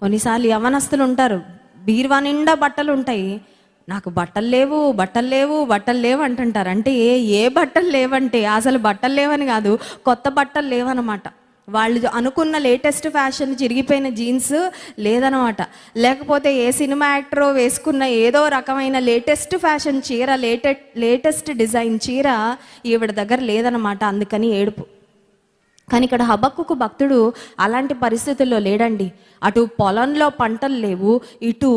కొన్నిసార్లు యవనస్తులు ఉంటారు. బీరువా నిండా బట్టలు ఉంటాయి. నాకు బట్టలు లేవు బట్టలు లేవు బట్టలు లేవు అంటుంటారు. అంటే ఏ ఏ బట్టలు లేవంటే అసలు బట్టలు లేవని కాదు కొత్త బట్టలు లేవన్నమాట వాళ్ళు అనుకున్న లేటెస్ట్ ఫ్యాషన్ చిరిగిపోయిన జీన్స్ లేదనమాట. లేకపోతే ఏ సినిమా యాక్టరో వేసుకున్న ఏదో రకమైన లేటెస్ట్ ఫ్యాషన్ చీర లేటె లేటెస్ట్ డిజైన్ చీర ఈవిడ దగ్గర లేదనమాట. అందుకని ఏడుపు. కానీ ఇక్కడ హబక్కుకు భక్తుడు అలాంటి పరిస్థితుల్లో లేడండి. అటు పొలంలో పంటలు లేవు ఇటు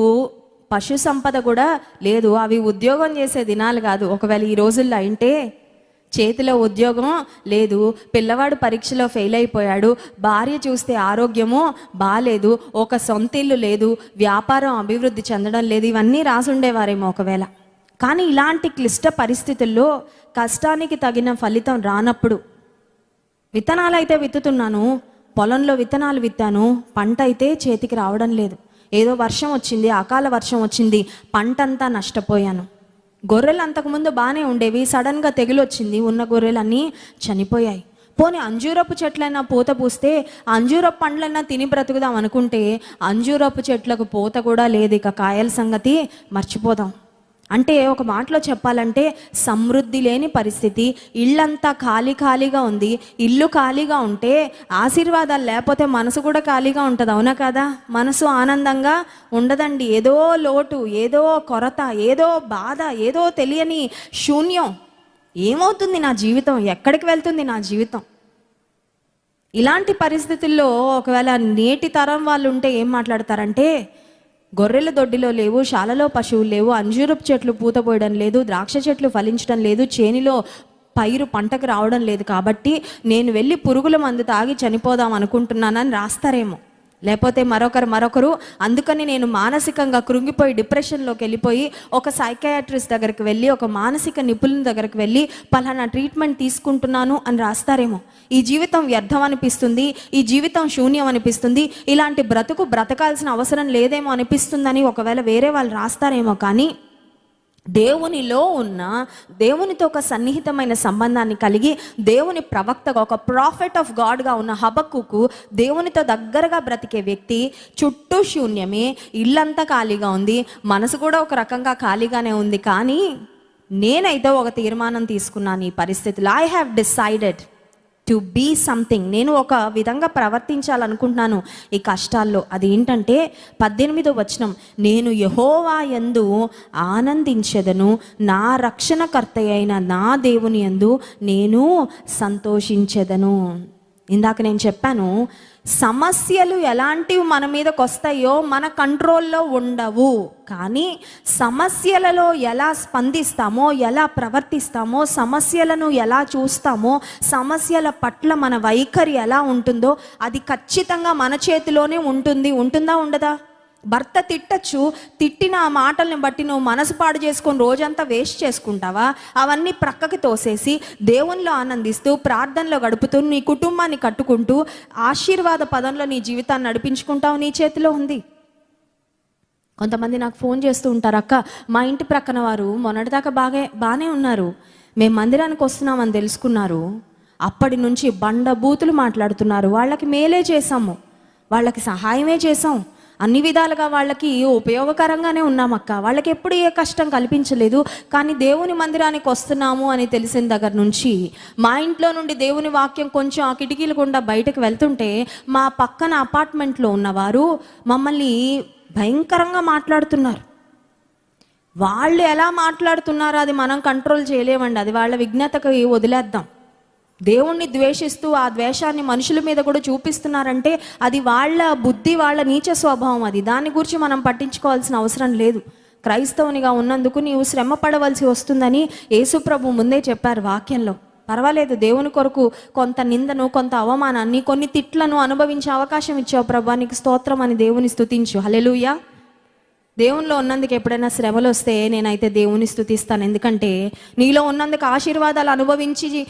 పశు సంపద కూడా లేదు. అవి ఉద్యోగం చేసే దినాలు కాదు. ఒకవేళ ఈ రోజుల్లో అంటే చేతిలో ఉద్యోగం లేదు. పిల్లవాడు పరీక్షలో ఫెయిల్ అయిపోయాడు. భార్య చూస్తే ఆరోగ్యము బాగాలేదు ఒక సొంత ఇల్లు లేదు. వ్యాపారం అభివృద్ధి చెందడం లేదు. ఇవన్నీ రాసుండేవారేమో ఒకవేళ. కానీ ఇలాంటి క్లిష్ట పరిస్థితుల్లో కష్టానికి తగిన ఫలితం రానప్పుడు విత్తనాలు అయితే విత్తుతున్నాను పొలంలో విత్తనాలు విత్తాను పంట అయితే చేతికి రావడం లేదు. ఏదో వర్షం వచ్చింది అకాల వర్షం వచ్చింది పంట అంతా నష్టపోయాను. గొర్రెలు అంతకుముందు బాగానే ఉండేవి సడన్గా తెగులు వచ్చింది ఉన్న గొర్రెలన్నీ చనిపోయాయి. పోనీ అంజూరపు చెట్లైనా పూత పూస్తే అంజూరపు పండ్లైనా తిని బ్రతుకుదాం అనుకుంటే అంజూరపు చెట్లకు పూత కూడా లేదు ఇక కాయల సంగతి మర్చిపోదాం. అంటే ఒక మాటలో చెప్పాలంటే సమృద్ధి లేని పరిస్థితి. ఇల్లంతా ఖాళీ ఖాళీగా ఉంది. ఇల్లు ఖాళీగా ఉంటే ఆశీర్వాదాలు లేకపోతే మనసు కూడా ఖాళీగా ఉంటుంది అవునా కదా? మనసు ఆనందంగా ఉండదండి. ఏదో లోటు ఏదో కొరత ఏదో బాధ ఏదో తెలియని శూన్యం. ఏమవుతుంది నా జీవితం? ఎక్కడికి వెళ్తుంది నా జీవితం? ఇలాంటి పరిస్థితుల్లో ఒకవేళ నేటి తరం వాళ్ళు ఉంటే ఏం మాట్లాడతారంటే గొర్రెల దొడ్డిలో లేవు శాలలో పశువులు లేవు అంజూరపు చెట్లు పూత పోయడం లేదు ద్రాక్ష చెట్లు ఫలించడం లేదు చేనిలో పైరు పంటకు రావడం లేదు కాబట్టి నేను వెళ్ళి పురుగుల మందు తాగి చనిపోదాం అనుకుంటున్నానని రాస్తారేమో. లేకపోతే మరొకరు మరొకరు. అందుకని నేను మానసికంగా కృంగిపోయి డిప్రెషన్లోకి వెళ్ళిపోయి ఒక సైకయాట్రిస్ట్ దగ్గరికి వెళ్ళి ఒక మానసిక నిపుణుల దగ్గరికి వెళ్ళి పలానా ట్రీట్మెంట్ తీసుకుంటున్నాను అని రాస్తారేమో. ఈ జీవితం వ్యర్థం అనిపిస్తుంది ఈ జీవితం శూన్యం అనిపిస్తుంది ఇలాంటి బ్రతుకు బ్రతకాల్సిన అవసరం లేదేమో అనిపిస్తుందని ఒకవేళ వేరే వాళ్ళు రాస్తారేమో కానీ దేవునిలో ఉన్న దేవునితో ఒక సన్నిహితమైన సంబంధాన్ని కలిగి దేవుని ప్రవక్తగా ఒక ప్రాఫిట్ ఆఫ్ గాడ్గా ఉన్న హబక్కుకు దేవునితో దగ్గరగా బ్రతికే వ్యక్తి చుట్టూ శూన్యమే ఇల్లంతా ఖాళీగా ఉంది మనసు కూడా ఒక రకంగా ఖాళీగానే ఉంది. కానీ నేనైతే ఒక తీర్మానం తీసుకున్నాను ఈ పరిస్థితులు. I have decided to be something నేను ఒక విధంగా ప్రవర్తించాలనుకుంటున్నాను ఈ కష్టాల్లో. అది ఏంటంటే పద్దెనిమిదో వచనం నేను యహోవా యందు ఆనందించెదను. నా రక్షణకర్త అయిన నా దేవుని యందు నేను సంతోషించెదను. ఇందాక నేను చెప్పాను సమస్యలు ఎలాంటివి మన మీదకి వస్తాయో మన కంట్రోల్లో ఉండవు. కానీ సమస్యలలో ఎలా స్పందిస్తామో ఎలా ప్రవర్తిస్తామో సమస్యలను ఎలా చూస్తామో సమస్యల పట్ల మన వైఖరి ఎలా ఉంటుందో అది ఖచ్చితంగా మన చేతిలోనే ఉంటుంది. ఉంటుందా ఉండదా? భర్త తిట్టచ్చు తిట్టిన ఆ మాటల్ని బట్టి నువ్వు మనసు పాడు చేసుకొని రోజంతా వేస్ట్ చేసుకుంటావా? అవన్నీ ప్రక్కకి తోసేసి దేవునిలో ఆనందిస్తూ ప్రార్థనలో గడుపుతూ నీ కుటుంబాన్ని కట్టుకుంటూ ఆశీర్వాద పదంలో నీ జీవితాన్ని నడిపించుకుంటావు నీ చేతిలో ఉంది. కొంతమంది నాకు ఫోన్ చేస్తూ ఉంటారు అక్క మా ఇంటి ప్రక్కన వారు మొన్నటిదాకా బాగా బాగానే ఉన్నారు. మేము మందిరానికి వస్తున్నామని తెలుసుకున్నారు. అప్పటి నుంచి బండ బూతులు మాట్లాడుతున్నారు. వాళ్ళకి మేలే చేసాము వాళ్ళకి సహాయమే చేసాం అన్ని విధాలుగా వాళ్ళకి ఉపయోగకరంగానే ఉన్నామక్క. వాళ్ళకి ఎప్పుడు ఏ కష్టం కల్పించలేదు. కానీ దేవుని మందిరానికి వస్తున్నాము అని తెలిసిన దగ్గర నుంచి మా ఇంట్లో నుండి దేవుని వాక్యం కొంచెం ఆ కిటికీల గుండా బయటకు వెళ్తుంటే మా పక్కన అపార్ట్మెంట్లో ఉన్నవారు మమ్మల్ని భయంకరంగా మాట్లాడుతున్నారు. వాళ్ళు ఎలా మాట్లాడుతున్నారో అది మనం కంట్రోల్ చేయలేమండి. అది వాళ్ళ విజ్ఞతకి వదిలేద్దాం. దేవుణ్ణి ద్వేషిస్తూ ఆ ద్వేషాన్ని మనుషుల మీద కూడా చూపిస్తున్నారంటే అది వాళ్ళ బుద్ధి వాళ్ళ నీచ స్వభావం అది. దాని గురించి మనం పట్టించుకోవాల్సిన అవసరం లేదు. క్రైస్తవునిగా ఉన్నందుకు నీవు శ్రమ పడవలసి వస్తుందని యేసుప్రభు ముందే చెప్పారు వాక్యంలో. పర్వాలేదు దేవుని కొరకు కొంత నిందను కొంత అవమానాన్ని కొన్ని తిట్లను అనుభవించే అవకాశం ఇచ్చావు ప్రభా. నీకు స్తోత్రం అని దేవుని స్థుతించు హలెలుయా దేవునిలో ఉన్నందుకు ఎప్పుడైనా శ్రమలు వస్తే నేనైతే దేవుని స్థుతిస్తాను ఎందుకంటే నీలో ఉన్నందుకు ఆశీర్వాదాలు అనుభవించి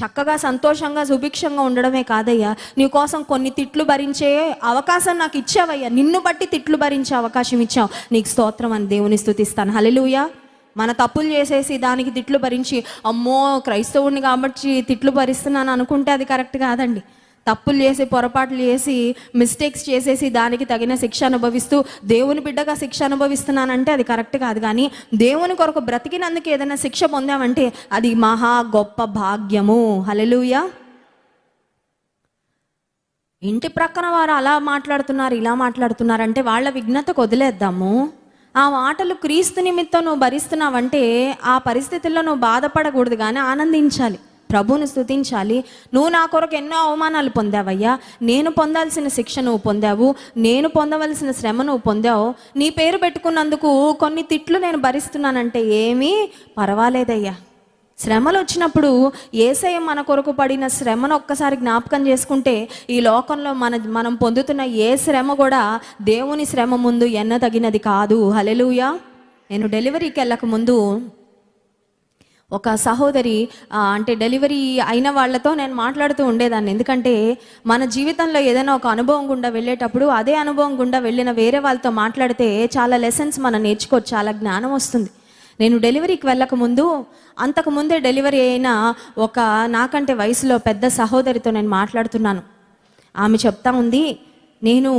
చక్కగా సంతోషంగా సుభిక్షంగా ఉండడమే కాదయ్యా. నీ కోసం కొన్ని తిట్లు భరించే అవకాశం నాకు ఇచ్చావయ్యా. నిన్ను బట్టి తిట్లు భరించే అవకాశం ఇచ్చావు. నీకు స్తోత్రం అని దేవుని స్థుతిస్తాను. హలెలుయా మన తప్పులు చేసేసి దానికి తిట్లు భరించి అమ్మో క్రైస్తవుడిని కాబట్టి తిట్లు భరిస్తున్నాను అనుకుంటే అది కరెక్ట్ కాదండి. తప్పులు చేసి పొరపాట్లు చేసి మిస్టేక్స్ చేసేసి దానికి తగిన శిక్ష అనుభవిస్తూ దేవుని బిడ్డగా శిక్ష అనుభవిస్తున్నానంటే అది కరెక్ట్ కాదు. కానీ దేవుని కొరకు బ్రతికినందుకు ఏదైనా శిక్ష పొందామంటే అది మహా గొప్ప భాగ్యము. హలెలుయా ఇంటి ప్రక్కన వారు అలా మాట్లాడుతున్నారు ఇలా మాట్లాడుతున్నారు అంటే వాళ్ళ విఘ్నతకు వదిలేద్దాము. ఆ మాటలు క్రీస్తు నిమిత్తం నువ్వు భరిస్తున్నావంటే ఆ పరిస్థితుల్లో నువ్వు బాధపడకూడదు కానీ ఆనందించాలి. ప్రభువుని స్తుతించాలి. నువ్వు నా కొరకు ఎన్నో అవమానాలు పొందావయ్యా. నేను పొందాల్సిన శిక్ష నువ్వు పొందావు. నేను పొందవలసిన శ్రమ నువ్వు పొందావు. నీ పేరు పెట్టుకున్నందుకు కొన్ని తిట్లు నేను భరిస్తున్నానంటే ఏమీ పర్వాలేదయ్యా. శ్రమలు వచ్చినప్పుడు ఏసయ మన కొరకు పడిన శ్రమను ఒక్కసారి జ్ఞాపకం చేసుకుంటే ఈ లోకంలో మన మనం పొందుతున్న ఏ శ్రమ కూడా దేవుని శ్రమ ముందు ఎన్న తగినది కాదు. హలెలుయా నేను డెలివరీకి వెళ్ళక ముందు ఒక సహోదరి అంటే డెలివరీ అయిన వాళ్ళతో నేను మాట్లాడుతూ ఉండేదాన్ని. ఎందుకంటే మన జీవితంలో ఏదైనా ఒక అనుభవం గుండా వెళ్ళేటప్పుడు అదే అనుభవం గుండా వెళ్ళిన వేరే వాళ్ళతో మాట్లాడితే చాలా లెసన్స్ మనం నేర్చుకోవచ్చు చాలా జ్ఞానం వస్తుంది. నేను డెలివరీకి వెళ్ళకముందు అంతకుముందే అంతకు ముందే డెలివరీ అయిన ఒక నాకంటే వయసులో పెద్ద సహోదరితో నేను మాట్లాడుతున్నాను. ఆమె చెప్తా ఉంది నేను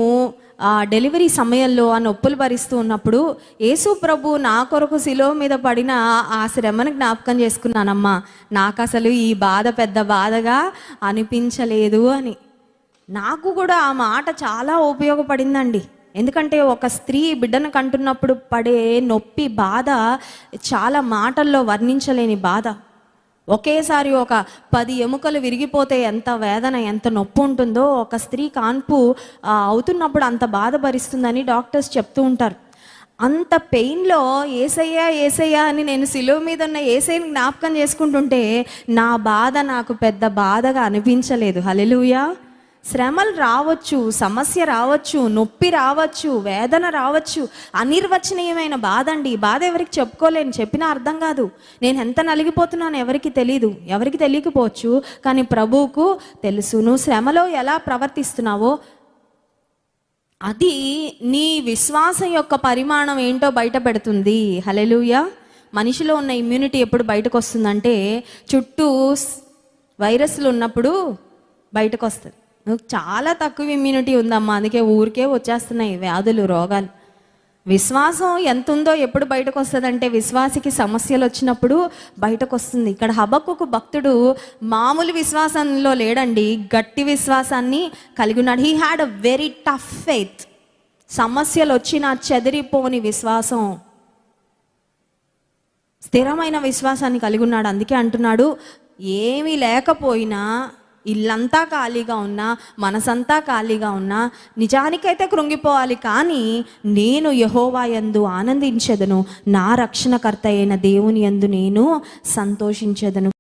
ఆ డెలివరీ సమయంలో ఆ నొప్పులు భరిస్తూ ఉన్నప్పుడు యేసు ప్రభు నా కొరకు శిలువ మీద పడిన ఆ శ్రమను జ్ఞాపకం చేసుకున్నానమ్మా. నాకు అసలు ఈ బాధ పెద్ద బాధగా అనిపించలేదు అని. నాకు కూడా ఆ మాట చాలా ఉపయోగపడిందండి. ఎందుకంటే ఒక స్త్రీ బిడ్డను కంటున్నప్పుడు పడే నొప్పి బాధ చాలా మాటల్లో వర్ణించలేని బాధ. ఒకేసారి ఒక పది ఎముకలు విరిగిపోతే ఎంత వేదన ఎంత నొప్పి ఉంటుందో ఒక స్త్రీ కాన్పు అవుతున్నప్పుడు అంత బాధ భరిస్తుందని డాక్టర్స్ చెప్తూ ఉంటారు. అంత పెయిన్లో ఏసయ్యా ఏసయ్యా అని నేను సిలువ మీద ఉన్న ఏసైని జ్ఞాపకం చేసుకుంటుంటే నా బాధ నాకు పెద్ద బాధగా అనిపించలేదు. హలెలుయా శ్రమలు రావచ్చు సమస్య రావచ్చు నొప్పి రావచ్చు వేదన రావచ్చు అనిర్వచనీయమైన బాధ అండి. బాధ ఎవరికి చెప్పుకోలేను చెప్పినా అర్థం కాదు. నేను ఎంత నలిగిపోతున్నాను ఎవరికి తెలీదు. ఎవరికి తెలియకపోవచ్చు కానీ ప్రభువుకు తెలుసు నువ్వు శ్రమలో ఎలా ప్రవర్తిస్తున్నావో అది నీ విశ్వాసం యొక్క పరిమాణం ఏంటో బయట పెడుతుంది. హలెలుయా మనిషిలో ఉన్న ఇమ్యూనిటీ ఎప్పుడు బయటకు వస్తుందంటే చుట్టూ వైరస్లు ఉన్నప్పుడు బయటకు వస్తుంది నువ్వు చాలా తక్కువ ఇమ్యూనిటీ ఉందమ్మా. అందుకే ఊరికే వచ్చేస్తున్నాయి వ్యాధులు రోగాలు. విశ్వాసం ఎంత ఉందో ఎప్పుడు బయటకు వస్తుందంటే విశ్వాసికి సమస్యలు వచ్చినప్పుడు బయటకు వస్తుంది ఇక్కడ హబక్కుకు భక్తుడు మామూలు విశ్వాసంలో లేడండి గట్టి విశ్వాసాన్ని కలిగి ఉన్నాడు. He had a very tough faith సమస్యలు వచ్చినా చెదిరిపోని విశ్వాసం. స్థిరమైన విశ్వాసాన్ని కలిగి ఉన్నాడు. అందుకే అంటున్నాడు ఏమీ లేకపోయినా ఇల్లంతా ఖాళీగా ఉన్నా మనసంతా ఖాళీగా ఉన్నా నిజానికైతే కృంగిపోవాలి కానీ నేను యహోవా యందు ఆనందించదను. నా రక్షణకర్త అయిన దేవుని యందు నేను సంతోషించదను.